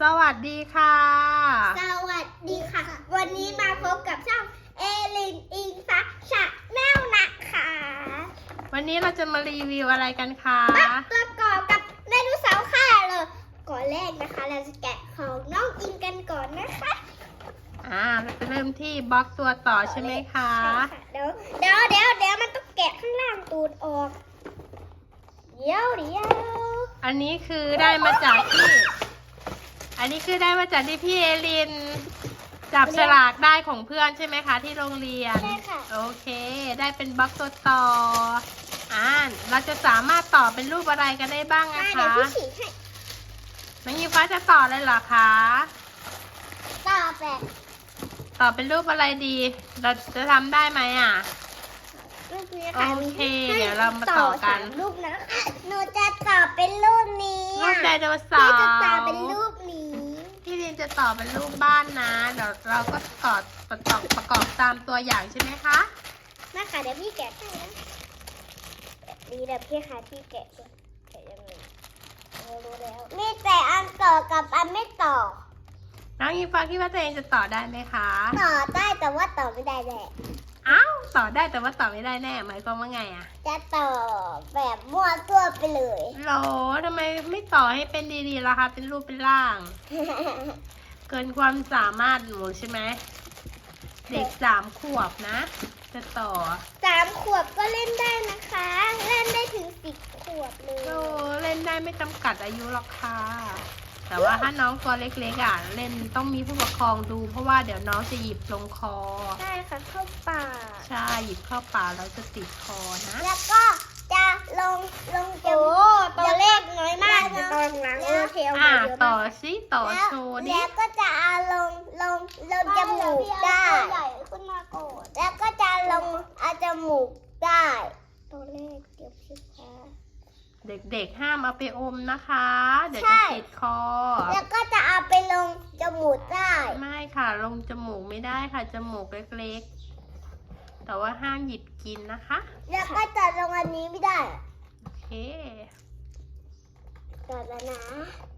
สวัสดีค่ะ สวัสดีค่ะ วันนี้มาพบกับช่องเอลินอิงฟ้าชาแนลนะคะวันนี้เราจะมารีวิวอะไรกันคะมาประกอบกับไดโนเสาร์ค่ะเลยก่อนแรกนะคะ เราจะแกะของน้องอิงกันก่อนนะคะอ่าเราจะเริ่มที่บล็อกตัวต่อใช่ไหมคะใช่ค่ะเดี๋ยวเดี๋ยวเดี๋ยวเดี๋ยวมันต้องแกะข้างล่างตูดออก เดี๋ยวเดี๋ยวอันนี้คือได้มาจากที่ อันนี้คือได้มาจากที่พี่เอลิน จับฉลากได้ของเพื่อนใช่ไหมคะ ที่โรงเรียน ใช่ค่ะ โอเค ได้เป็นบล็อกตัวต่ออ่าเราจะสามารถต่อเป็นรูปอะไรกันได้บ้างมานะเดี๋ยวคะพี่ฉีกให้น้องยิงฟ้าจะต่อเลยเหรอคะ ต่อแบบต่อเป็นรูปอะไรดี เราจะทำได้ไหมอะ รูปนี้ค่ะโอเคเดี๋ยวเรามาต่อกันสามรูปนะคะหนูจะต่อเป็นรูปนี้รูปไดอะโนเสาพี่ร์จะต่อเป็นรูปนี้ พี่ลินจะต่อเป็นรูปบ้านนะเดี๋ยวเราก็ต่อประกอบประกอบตามตัวอย่างใช่ไหมคะ มาค่ะเดี๋ยวพี่แกะให้นะแบบนี้เดี๋ยวพี่หาที่แกะก่อนแกะยังไงเรารู้แล้ว มีแต่อันต่อกับอันไม่ต่อ น้องยิงฟ้าคิดว่าตัวเองจะต่อได้ไหมคะ ต่อได้แต่ว่าต่อไม่ได้แหละอ้าว ต่อได้แต่ว่าต่อไม่ได้แน่หมายความว่าไงอะจะต่อแบบมั่วตัวไปเลยโหลทำไมไม่ต่อให้เป็นดีๆล่ะคะเป็นรูปเป็นร่าง เกินความสามารถหนูใช่ไหมเด็กสามขวบนะ จะต่อสามขวบก็เล่นได้นะคะ เล่นได้ถึงสิบขวบเลยโอ้เล่นได้ไม่จำกัดอายุหรอกค่ะ แต่ว่าถ้าน้องตัวเล็กๆอะเล่นต้องมีผู้ปกครองดู เพราะว่าเดี๋ยวน้องจะหยิบลงคอ ใช่ค่ะเข้าป่าใช่หยิบเข้าปากแล้วจะติดคอนะ แล้วก็จะลงลงจมูกตัวเลขน้อยมากนะตอนหลังเออเทลอ่ามาเยอะต่อมากสิต่อแล้วโชว์ดิแล้วก็จะเอาลงลงลงจมูกได้ ใหญ่ขึ้นมาก่อนแล้วก็จะลงเอาจมูกได้ ตัวเลขเดี๋ยวพี่คะ เด็กๆห้ามเอาไปอมนะคะ เดี๋ยวใช่จะติดคอ แล้วก็จะเอาไปลงจมูกได้ ไม่ค่ะ ลงจมูกไม่ได้ค่ะ จมูกเล็กๆ แต่ว่าห้ามหยิบกินนะคะ แล้วก็จะลงอันนี้ไม่ได้ โอเคต่อแล้วนะ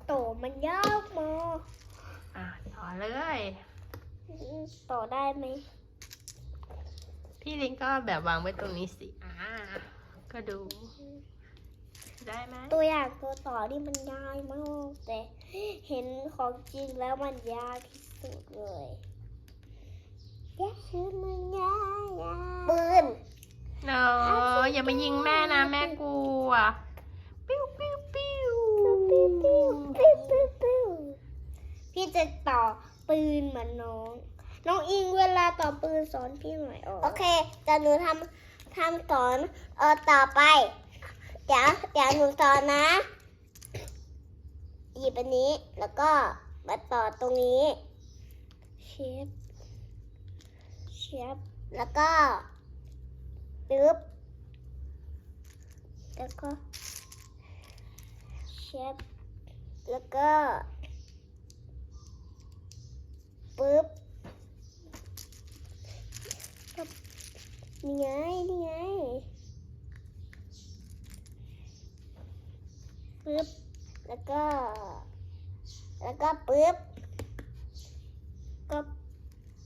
โตมันยากมากอะต่อเลย ต่อได้ไหม พี่ลิงก็แบบวางไว้ตรงนี้สิ อ่า ก็ดู ได้ไหมตัวอย่างตัวต่อนี่มันง่ายมากแต่เห็นของจริงแล้วมันยากที่สุดเลยยากคือมันง่ายปืนเนาะอย่ามายิงแม่นะแม่กลัวปิ้วปิ้วปิ้วปิ้วปิ้วปิ้วปิ้วปิ้วพี่จะต่อปืนเหมือนน้อง น้องอิงเวลาต่อปืนสอนพี่หน่อยโอเคจะหนูทำทำสอนเออต่อไป เดี๋ยวเดี๋ยวหนูสอนะ หยิบอันนี้แล้วก็มาต่อตรงนี้เชฟเชฟแล้วก็ปึ๊บแล้วก็เชฟแล้วก็ปึ๊บนี่ไงนี่ไง ปึ๊บ แล้วก็ แล้วก็ปึ๊บ ก็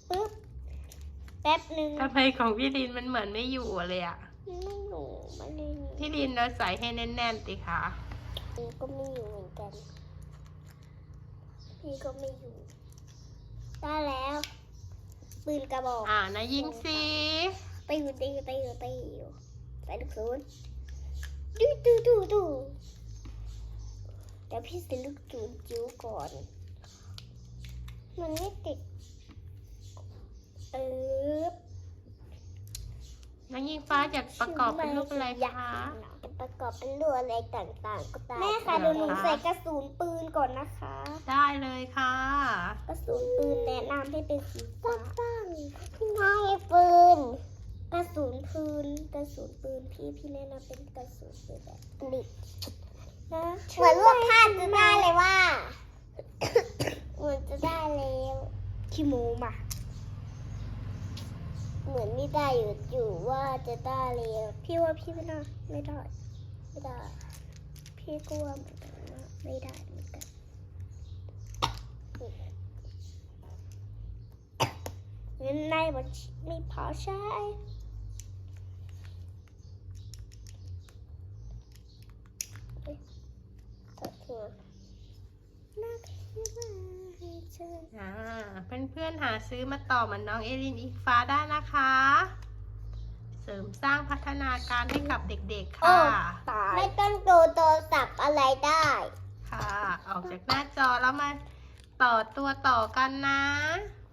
ปึ๊บ แป๊บหนึ่งทำไมของพี่ลินมันเหมือนไม่อยู่เลยอะไม่หนูไม่ได้หนูพี่ลินเราใส่ให้แน่นๆสิคะพี่ก็ไม่อยู่เหมือนกันพี่ก็ไม่อยู่ ได้แล้ว ปืนกระบอกอ่านะยิงสิไปอยู่ไปอยู่ไปอยู่ไปอยู่ไปลูกศูนย์ดูดูดูดู เดี๋ยวพี่ใส่ลูกจูนจิ้วก่อน มันไม่ติด เออน้องยิงฟ้าอยากประกอบเป็นรูปอะไรคะ จะประกอบเป็นรูปอะไรต่างๆ ก็ได้แม่ค่ะเดี๋ยวหนูใส่กระสุนปืนก่อนนะคะ ได้เลยค่ะ กระสุนปืนแนะนำให้เป็นสีฟ้าตั้งง่ายปืน กระสุนปืน กระสุนปืนพี่พี่แนะนำเป็นกระสุนปืนแบบนี้นะ เหมือนลวกผ้าจะได้เลยว่าเหมือนจะได้แล้วขี้มูมาเหมือนไม่ได้อยู่อยู่ว่าจะได้แล้วพี่ว่าพี่ไม่ได้ไม่ได้ไม่ได้ พี่กลัวเหมือนกันไม่ได้เหมืกันเงินในบัญชีไม่พอใช้ เธออ่าเพื่อนๆหาซื้อมาต่อเหมือนน้องเอลินอีกฟ้าได้นะคะ เสริมสร้างพัฒนาการให้กับเด็กๆโอ้ค่ะตายไม่ต้องดูโทรศัพท์อะไรได้ ค่ะ ออกจากหน้าจอแล้วมาต่อตัวต่อกันนะ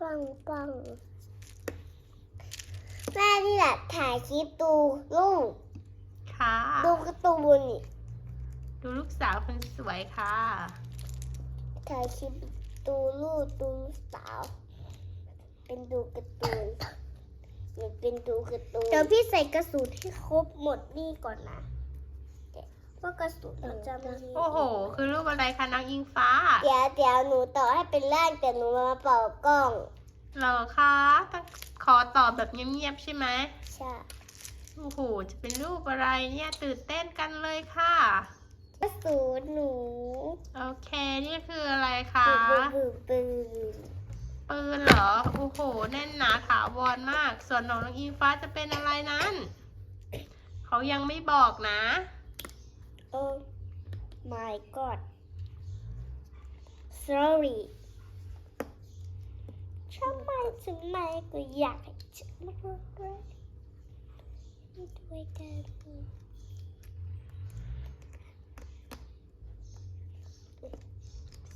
ปังปังแม่นี่แหละถ่ายคลิปดูลูกค่ะ ดูการ์ตูนนี่ดูลูกสาวคนสวยค่ะ ถ่ายคลิปดูลูกดูลูกสาว เป็นดูการ์ตูนหรือเป็นดูการ์ตูนเดี๋ยวพี่ใส่กระสุนให้ครบหมดนี่ก่อนนะว่ากระสุนมันจะมีโอ้โห คือรูปอะไรคะน้องอิงฟ้า เดี๋ยวเดี๋ยวหนูต่อให้เป็นร่างแต่หนูมาเป่ากล้องเหรอคะต้องขอตอบแบบเงียบๆใช่ไหมใช่ โอ้โห จะเป็นรูปอะไรเนี่ยตื่นเต้นกันเลยค่ะ กระสุนหนูโอเค นี่คืออะไรคะปืนปืนปืนปืนเหรอ โอ้โห แน่นหนาถาวรมาก ส่วนของน้องอิงฟ้าจะเป็นอะไรนั้น เขายังไม่บอกนะ โอ้ my god sorry ทำไมถึงไม่ก็อยากจะมารักด้วยกัน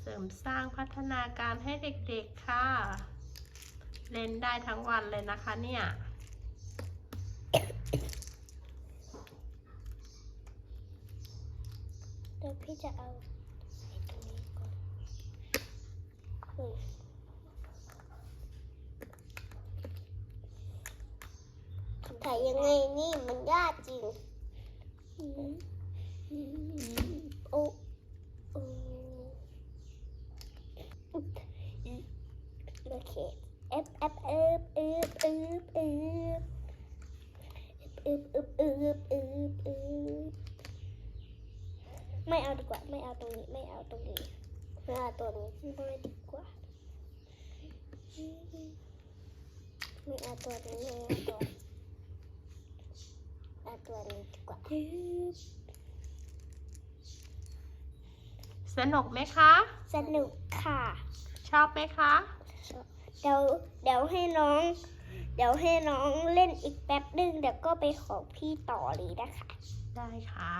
เสริมสร้างพัฒนาการให้เด็กๆค่ะ เล่นได้ทั้งวันเลยนะคะเนี่ยเดี๋ยวพี่จะเอาใส่ตรงนี้ก่อนเฮ้ยถ่ายยังไงนี่มันยากจริง ตัวนี้ไม่เอาตัวเอาตัวนี้ดีกว่าสนุกไหมคะ สนุกค่ะชอบไหมคะ เดี๋ยวเดี๋ยวให้น้อง เดี๋ยวให้น้องเล่นอีกแป๊บนึงเดี๋ยวก็ไปของพี่ต่อเลยนะคะ ได้ค่ะ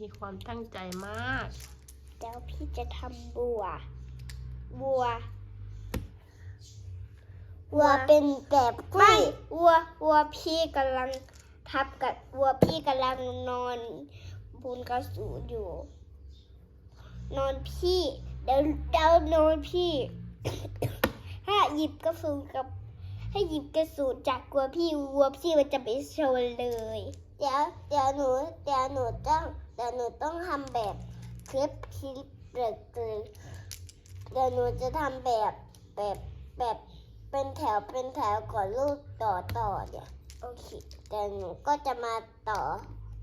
มีความตั้งใจมาก เดี๋ยวพี่จะทำบัว บัว วัวเป็นแบบไม่วัววัวพี่กำลังทับกับวัวพี่กำลังนอนบนกระสูนอยู่ นอนพี่ เดี๋ยวเดี๋ยวนอนพี่ ถ้าหยิบกระสุนกับ ให้หยิบกระสุนจากวัวพี่วัวพี่มันจะไปชนเลย เดี๋ยวเดี๋ยวหนูเดี๋ยวหนูต้องเดี๋ยวหนูต้องทำแบบคลิปคลิปเปิดเลย เดี๋ยวหนูจะทำแบบแบบแบบเป็นแถวเป็นแถวก่อนลูกต่อต่อเนี่ยโอเคแต่หนูก็จะมาต่อ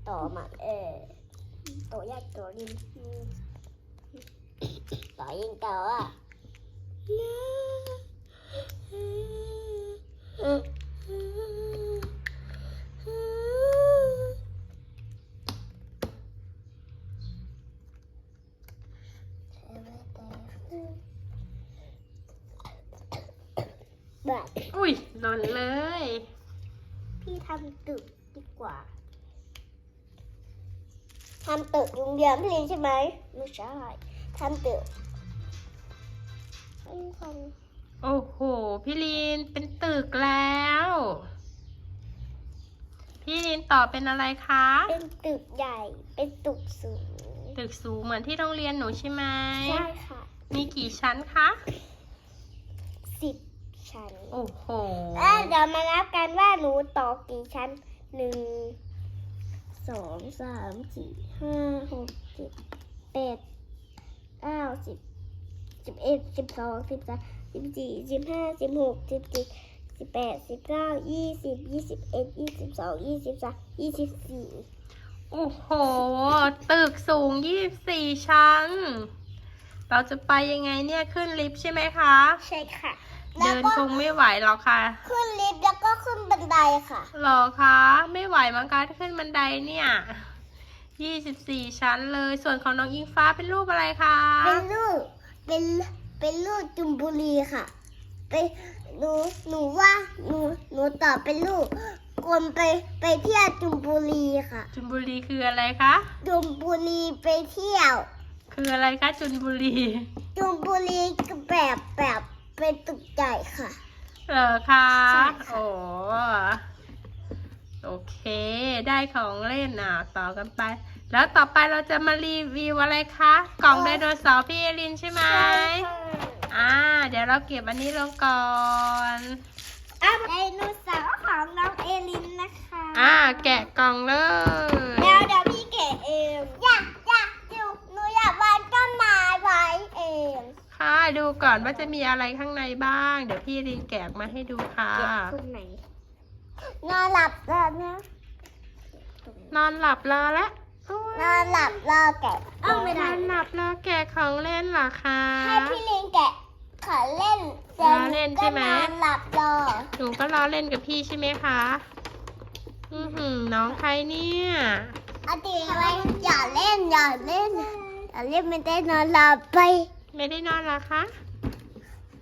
ต่อมาเออต่อยากต่อดินอืมต่อยิงต่ออะแบบ อุ้ย หล่นเลย พี่ทำตึกดีกว่าทำตึกโรงเรียนพี่ลินใช่ไหมไม่ใช่ทำตึกไม่ทำโอ้โห พี่ลีนเป็นตึกแล้ว พี่ลีนต่อเป็นอะไรคะ เป็นตึกใหญ่ เป็นตึกสูง ตึกสูงเหมือนที่โรงเรียนหนูใช่ไหมใช่ค่ะ มีกี่ชั้นคะสิบ ชั้น โอ้โหเอ้ยเดี๋ยวมานับกันว่าหนูต่อกี่ชั้นหนึ่งสองสามสี่ห้าหกเจ็ดแปดเก้าสิบสิบเอ็ดสิบสองสิบสามสิบสี่สิบห้าสิบหกสิบเจ็ดสิบแปดสิบเก้ายี่สิบยี่สิบเอ็ดยี่สิบสองยี่สิบสามยี่สิบสี่โอ้โห ตึกสูง24ชั้นไปเราจะไปยังไงเนี่ย ขึ้นลิฟต์ใช่ไหมคะ ใช่ค่ะ เดินคงไม่ไหวหรอกค่ะ ขึ้นลิฟต์แล้วก็ขึ้นบันไดค่ะหรอคะไม่ไหวมั้งคะขึ้นบันไดเนี่ยยี่สิบสี่ชั้นเลย ส่วนของน้องอิงฟ้าเป็นรูปอะไรคะ เป็นลูกเป็นเป็นลูกจุมบุรีค่ะไปหนูหนูว่าหนูหนูตอบเป็นลูกกลมไปไปเที่ยวจุมบุรีค่ะจุนบุรีคืออะไรคะจุมบุรีไปเที่ยว คืออะไรคะจุนบุรีจุมบุรีก็แบบแบบ เป็นตึกใหญ่ค่ะ เหรอคะใช่ค่ะ โอ้โอเค ได้ของเล่นอะ ต่อกันไป แล้วต่อไปเราจะมารีวิวอะไรคะ กล่องไดโนเสาร์พี่เอลินใช่ไหม อ่า เดี๋ยวเราเก็บอันนี้ลงก่อนอะไดโนเสาร์ของน้องเอลินนะคะ อ่า แกะกล่องเลย เดี๋ยวเดี๋ยวพี่แกะเอง อยากอยากดูหนูอยากวาดต้นไม้ไว้เอง ค่ะ ดูก่อนว่าจะมีอะไรข้างในบ้าง เดี๋ยวพี่ลินแกะมาให้ดูค่ะแกะตรงไหนนอนหลับแล้วนะนอนหลับรอแล้วโอ้ยนอนหลับรอแกะเอ้าไม่นได้อนหลับรอแกะของเล่นเหรอคะ ให้พี่ลิงแกะขอเล่นรอเล่นใช่ไหม ก็นอนหลับรอหนูก็รอเล่นกับพี่ใช่ไหมคะ อือหือน้องใครเนี่ย เอาดีไว้อย่าเล่นอย่าเล่นอย่าเล่นไม่ได้นอนหลับไป ไม่ได้นอนเหรอคะ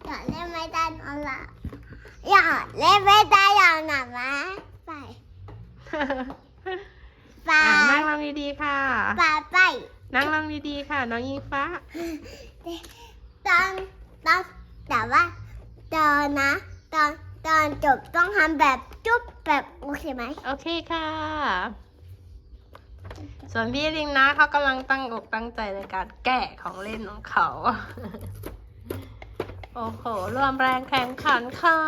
อย่าเล่นไม่ได้นอนหลับอย่าเล่นไม่ได้อย่างหนักนะไปไปอ่านั่งลงดีๆค่ะไปไปนั่งลงดีๆค่ะ น้องยิงฟ้าตอนตอนแต่ว่าตอนนะตอนตอนจบต้องทำแบบจุ๊บแบบโอเคไหมโอเคค่ะ ส่วนพี่ลิงนะเขากำลังตั้งอกตั้งใจในการแกะของเล่นของเขา โอ้โหรวมแรงแข่งขันค่ะ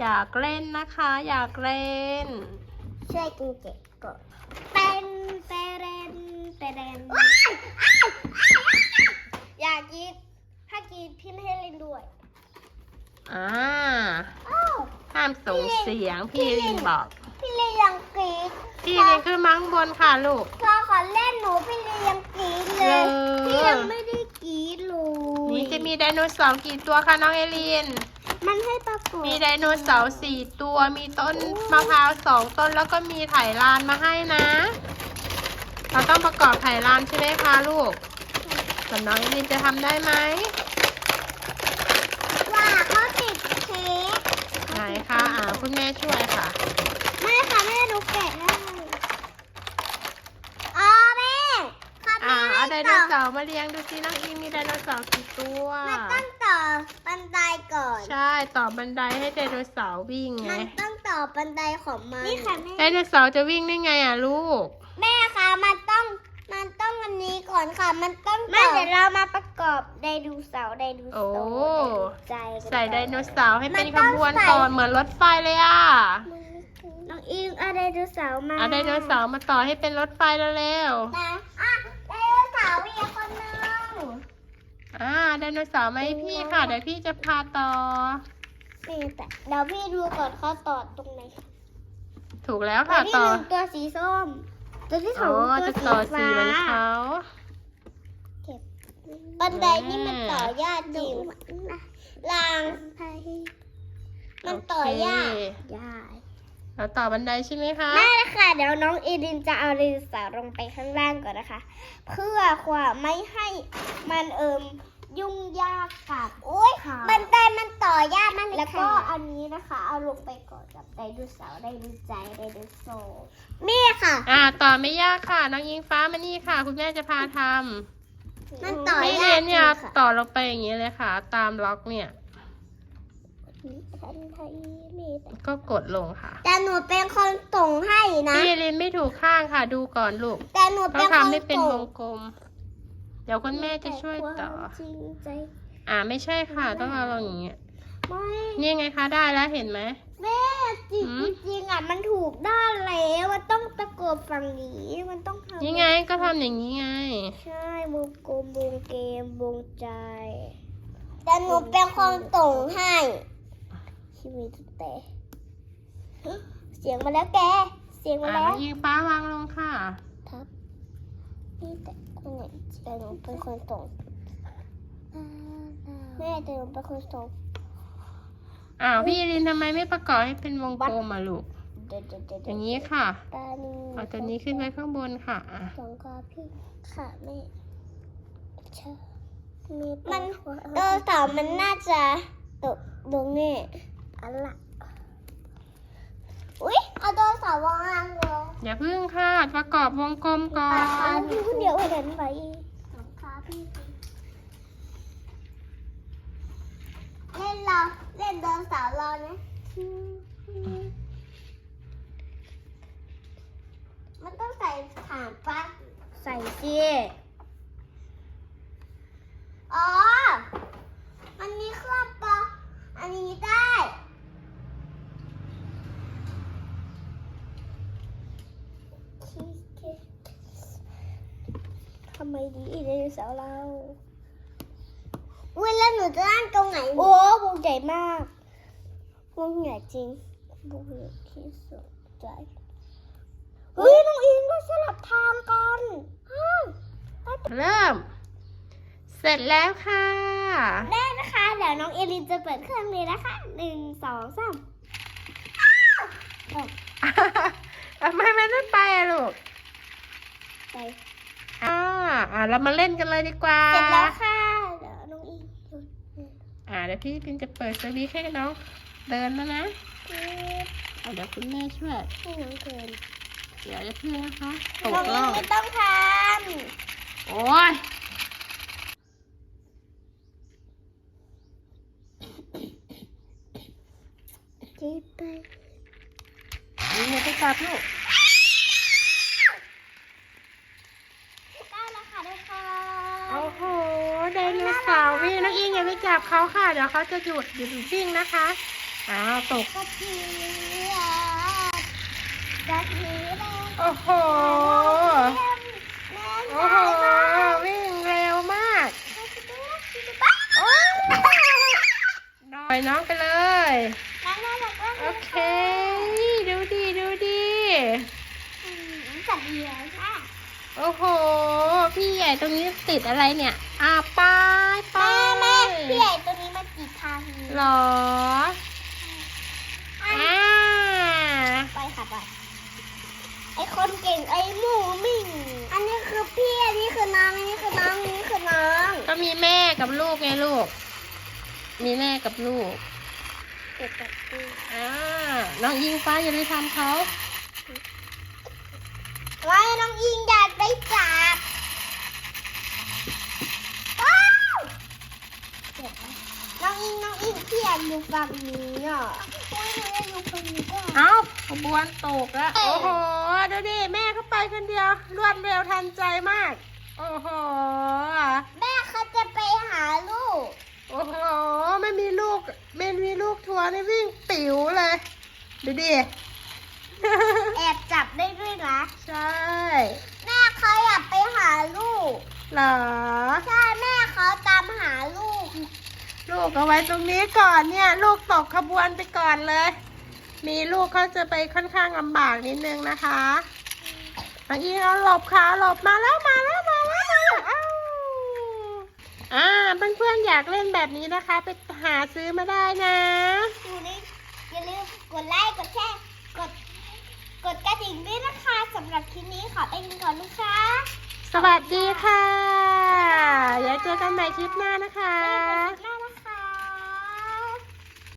อยากเล่นนะคะ อยากเล่น ช่วยกินเก็บก่อนเป็นเปเรนเปเรนว้ายอ้ายอ้ายอยากกินถ้ากินพี่ไม่ให้เล่นด้วยอ่าอ้าวห้ามส่งเสียงพี่ลิงบอก พี่เลยยังกรีดพี่ลิงขึ้นมาข้างบนค่ะลูก พอขอเล่นหนูพี่เลยยังกรีดเลยเออพี่ยังไม่ได้กรีดเลยนี่จะมีไดโนเสาร์กี่ตัวคะน้องเอลิน มันให้ปรากฏมีไดโนเสาร์สี่ตัว มีต้นมะพร้าวสองต้น แล้วก็มีไถลานมาให้นะ เราต้องประกอบไถลานใช่ไหมคะลูกส่วนน้องเอลินจะทำได้ไหม ว่าเขาติดเค้กไหนคะ อ่า คุณแม่ช่วยค่ะ ไม่ค่ะแม่หนูแกะได้อ๋อแม่ค่ะ อ่า แม่ เอา ไดโนต่อเสาร์มาเลี้ยงดูสิน้องอินมีไดโนเสาร์กี่ตัว มันต้องต่อบันไดก่อน ใช่ ต่อบันไดให้ไดโนเสาร์วิ่งไง มันต้องต่อบันไดของมัน นี่ค่ะแม่ ไดโนเสาร์จะวิ่งได้ไงอะลูก แม่คะ มันต้อง มันต้องอันนี้ก่อนค่ะ มันต้องต่อเดี๋ยวเรามาประกอบไดโนเสาร์ไดโนโอ้ใจใส่ไดโนเสาร์ให้เป็นมันขต้องบวนใส่ก่อนเหมือนรถไฟเลยอะ น้องอิงเอาไดโนเสาร์มาเอาไดโนเสาร์มาต่อให้เป็นรถไฟเร็ว นะอะไดโนเสาร์มีคนนึงๆอ่าไดโนเสาร์มาให้พี่ค่ะ เดี๋ยวพี่จะพาต่อ นี่แต่เดี๋ยวพี่ดูก่อนเขาต่อตรงไหนถูกแล้วตัวค่ะที่ต่อหนึ่งตัวสีส้ม ตัวที่สออ๋งอตัวจะสีต่อสีฟ้าเหมือนเขา บันไดนี่มันต่อยากจริงรางมันต่อยากโอเคยาก เราต่อบันไดใช่ไหมคะแม่ค่ะ เดี๋ยวน้องเอดินจะเอาไดโนเสาร์ลงไปข้างล่างก่อนนะคะ เพื่อความไม่ให้มันเอิมยุ่งยากกับโอ้ยบันไดมันต่อยากมันแล้วก็อันนี้นะคะ เอาลงไปก่อนกับไดโนเสาร์ไดโนใจไดโนโซนี่ค่ะ อ่าต่อไม่ยากค่ะน้องยิงฟ้ามานี่ค่ะ คุณแม่จะพาทมันำต่อไม่ยาเรียกนจริเนี่ยงค่ะต่อลงไปอย่างนี้เลยค่ะ ตามล็อกเนี่ย ก็กดลงค่ะ แต่หนูเป็นคนส่งให้นะ พี่ลินไม่ถูกข้างค่ะ ดูก่อนลูก แต่หนูต้เป็อนงคนทำให้เป็นวส่งงกลม เดี๋ยวคุณแม่จะช่วยต่อ จริงใจอ่าไม่ใช่ค่ะ ต้องเอาลงอย่างเงี้ยไม่นี่ไงคะได้แล้วเห็นไหม แม่จริงหืม จริงๆอะมันถูกด้านแล้วมันต้องตะโกนฝั่งนี้มันต้องทำนี่ไงก็ทำอย่างนี้ไง ใช่วงกลมวงเกมวงใจ แต่หนูเป็นคนส่งให้ ชีวิตแต่เสียงมาแล้วแก เสียงมาอ่าแล้น้วองยิงฟ้าวางลงค่ะ ครับนี่แต่คนไหนแต่หนูเป็นคนส่งใแม่จะลงไปคนส่งอ้าวพี่ลินทำไมไม่ประกอบให้เป็นวงกลมอะลูก เดี๋ยวเดี๋ยวเดี๋ยวอย่างนี้ค่ะ ตาหนึ่งเอาตัวนี้ขึ้นไว้ข้างบนค่ะอะสองกาพี่ค่ะแม่ใช่มีมันเออเสามันน่าจะตกลงนี่ อันละอุ้ยเอาโดนเสาวางลงอย่าพึ่งค่ะ ประกอบวงกลมก่อขานพี่เดียวเห็นไปสองขาพี่เล่นเราเล่นโดนเสาวรอนะมันต้องใส่ฐานปะใส่สิอ๋อ มันมีเครื่องปะอันนี้ได้ทำไมดีไดโนเสาร์เราอุ้ยแล้วหนูจะนั่งตรงไหนโอ้วงใหญ่มากวงใหญ่จริงวงใหญ่ที่สุดใจเฮ้ยน้องอิงมาสลับทางกันอ้าวเริ่ม เสร็จแล้วค่ะได้นะคะเดี๋ยวน้องเอลินจะเปิดเครื่องเลยนะคะหนึ่งสองสามทำไมมันไม่ไปอะลูกไป อ่าอ่าเรามาเล่นกันเลยดีกว่า เสร็จแล้วค่ะเดี๋ยวน้องอิงหยุดอ่าเดี๋ยวพี่พินจะเปิดสวิตช์ให้น้องเดินแล้วนะอะเดี๋ยวคุณแม่ช่วยให้น้องเกินเดี๋ยวจะพึ่งนะคะตน้องกอิล่งองไม่ต้องทโอ้ยำจีบไปนี่อย่าไปจับลูก ได้แล้วค่ะได้ค่ะ โอ้โหไดโนเสาร์วิ่งน้องอิงอย่าไปจับ เขาค่ะ เดี๋ยวเขาจะหยุดหยุดวิ่งนะคะอ้าวตกกระเทียมกระเทียมโอ้โหแม่โอ้โหวิ่งเร็วมากโอ้ยดอยน้องไปเลยโอเคดูดีดูดีสัตว์เลี้ยงค่ะโอ้โห พี่ใหญ่ตรงนี้ติดอะไรเนี่ย อ่าไปไปแม่แม่พี่ใหญ่ตัวนี้มันกี่ทางนี้หรออ่าไปค่ะไปไอคนเก่งไอหมูมิ่ง อันนี้คือพี่อันนี้คือน้องอันนี้คือน้องอันนี้คือน้องก็มีแม่กับลูกไงลูก มีแม่กับลูกเก็บกับพี่อ่าน้องยิงฟ้าอย่าไปทำเขาไว้น้องอิงอยากไปจับ เจ็บไหมน้องอิงน้องอิงพี่อยากอยู่ฝั่งนี้อะโอ้ยหนูอยากอยู่ฝั่งนี้อะเอ้าขบวนตกแล้ว โอ้โห ดูดิ แม่เขาไปคนเดียว รวดเร็วทันใจมาก โอ้โห แม่เขาจะไปหาลูก โอ้โห ไม่มีลูก ไม่มีลูกทัวร์นี่วิ่งปิ๋วเลย ดูดิ แอบจับได้ด้วยนะ ใช่ แม่เขาอยากไปหาลูก เหรอ ใช่แม่เขาตามหาลูก ลูกเอาไว้ตรงนี้ก่อนเนี่ย ลูกตกขบวนไปก่อนเลย มีลูกเขาจะไปค่อนข้างลำบากนิดนึงนะคะบางทีเราหลบขาหลบมาแล้วมาแล้วมาแล้วมาแล้วอ้าวอ่าเพื่อนๆอยากเล่นแบบนี้นะคะ ไปหาซื้อมาได้นะดูนี่อย่าลืมกดไลค์กดแชร์กดกดกระดิ่งด้วยนะคะสำหรับคลิปนี้ขอไปกินก่อนนะคะสวัสดีค่ะเดี๋ยวเจอกันใหม่คลิปหน้านะคะ